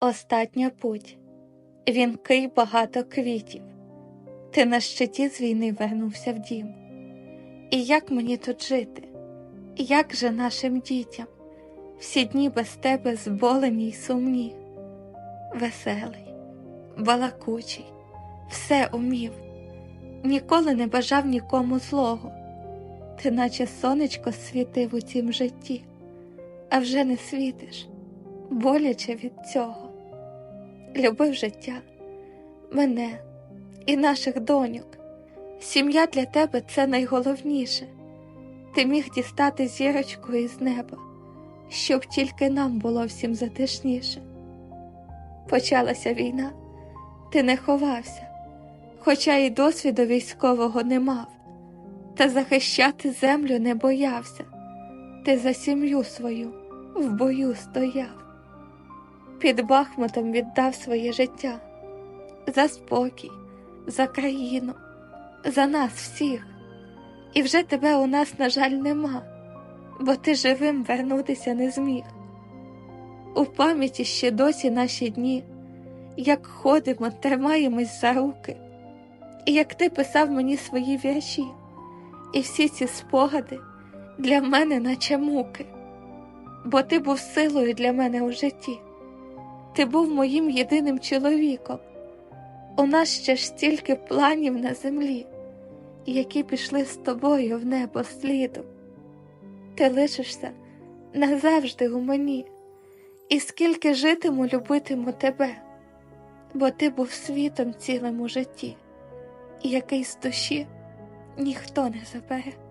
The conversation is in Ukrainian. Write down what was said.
Остатня путь, вінкий багато квітів. Ти на щиті з війни вернувся в дім. І як мені тут жити? Як же нашим дітям? Всі дні без тебе зболені й сумні, веселий, балакучий, все умів, ніколи не бажав нікому злого. Ти, наче сонечко, світив у цім житті, а вже не світиш, боляче від цього. Любив життя, мене і наших доньок. Сім'я для тебе це найголовніше. Ти міг дістати зірочку із неба, щоб тільки нам було всім затишніше. Почалася війна, ти не ховався, хоча й досвіду військового не мав, та захищати землю не боявся, ти за сім'ю свою в бою стояв. Під Бахмутом віддав своє життя за спокій, за країну, за нас всіх. І вже тебе у нас, на жаль, нема, бо ти живим вернутися не зміг. У пам'яті ще досі наші дні, як ходимо, тримаємось за руки, і як ти писав мені свої вірші, і всі ці спогади для мене, наче муки, бо ти був силою для мене у житті, ти був моїм єдиним чоловіком. У нас ще ж стільки планів на землі які пішли з тобою в небо слідом. Ти лишишся назавжди у мені, і скільки житиму, любитиму тебе, бо ти був світом цілим у житті, який з душі ніхто не забере.